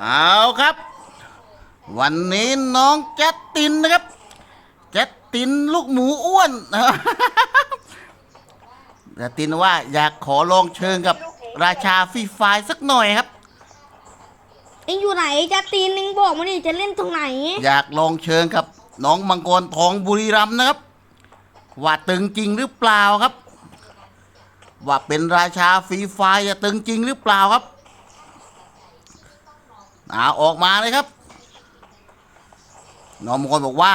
เอาครับ วันนี้น้องแจสตินนะครับ แจสตินลูกหมูอ้วนแจสตินว่าอยากขอลองเชิญกับราชาฟรีไฟร์สักหน่อยครับเอ็งอยู่ไหนจะตีนเอ็งบอกมาดิจะเล่นตรงไหน อยากลองเชิญกับน้องมังกรทองบุรีรัมย์นะครับ ว่าตึงจริงหรือเปล่าครับ ว่าเป็นราชาฟรีไฟร์จะตึงจริงหรือเปล่าครับเอาออกมาเลยครับน้องมงกรบอกว่า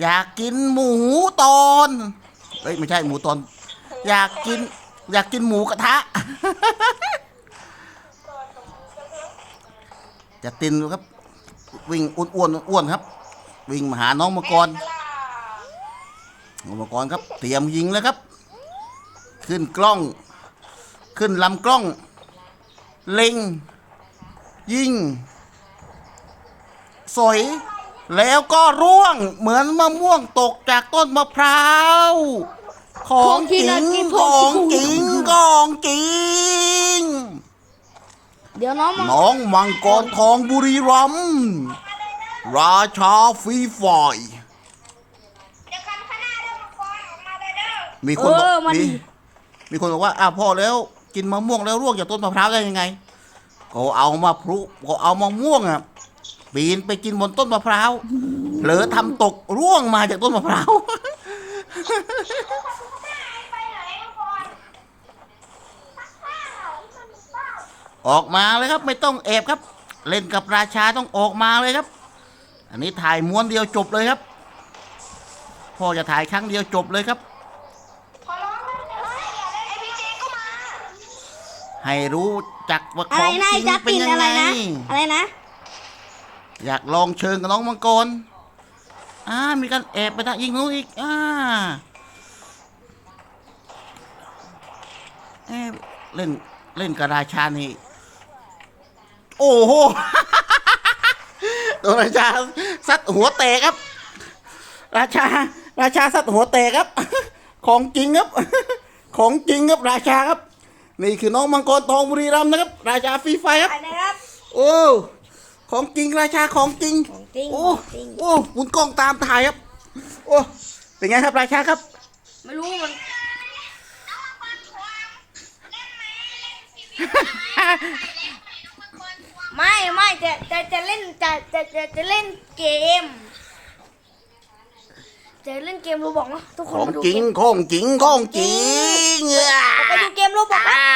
อยากกินหมูตอนเอ้ยไม่ใช่หมูตอน อยากกิน อยากกินหมูกระทะ จะตินครับ วิ่งอ้วนอ้วนๆอ้วนครับ วิ่งมาหาน้องมังกรน้องมังกรครับ เตรียมยิงแล้วครับ ขึ้นกล้อง ขึ้นลำกล้อง เล็ง ยิงสอยแล้วก็ร่วงเหมือนมะม่วงตกจากต้นมะพร้าว ของจริงของจริงของจริงเดี๋ยวน้องมาน้องมังกรทองบุรีรัมย์ราชาฟรีไฟร์เดี๋ยวกันข้างหน้าเรื่องมังกรออกมาเลยเด้อมีเอคนบอกอมามีดิมีคนบอกว่าอ้าวพ่อแล้ว กินมะม่วงแล้วร่วงจากต้นมะพร้าวได้ยังไง ก็เอามาพรุก็เอามะม่วงอะปีนไปกินบนต้นมะพร้าวเผลอทำตกร่วงมาจากต้นมะพร้าว ออกมาเลยครับ ไม่ต้องแอบครับ เล่นกับราชาต้องออกมาเลยครับ อันนี้ถ่ายม้วนเดียวจบเลยครับพ่อจะถ่ายครั้งเดียวจบเลยครับ ขอร้องนะเฮ้ยอย่าได้ไอพีเจก็มา ให้รู้จักว่าอะขไรองนะจริงจะเป็นตีนยังอะไรไง นะ อะไรนะ อยากลองเชิญกับน้องมังกรอ่า มีการแอบไปทางยิงนู้นอีก อ่าเอ๊ะเล่น เล่นกับราชานี่ โอ้โห โดนราชาซัดหัวแตกครับ ราชา ราชาซัดหัวแตกครับ ของจริงครับ ของจริงครับราชาครับ นี่คือน้องมังกรทองบุรีรัมย์นะครับ ราชาฟรีไฟครับ ไปนะครับ โอ้ของจริงราชาของจริง ของจริงโอ้ของจริง โอ้หมุนกล้องตามถ่ายครับ โอ้เป็นไงครับราชาครับ ไม่รู้มันไม่ไม่จะจะจะเล่นจะจะจะจะเล่นเกม จะเล่นเกมรูบอกนะทุกคขนองมาดูจริงเกมของจริงของจริง ไปดูเกมรูบอกนะอ่า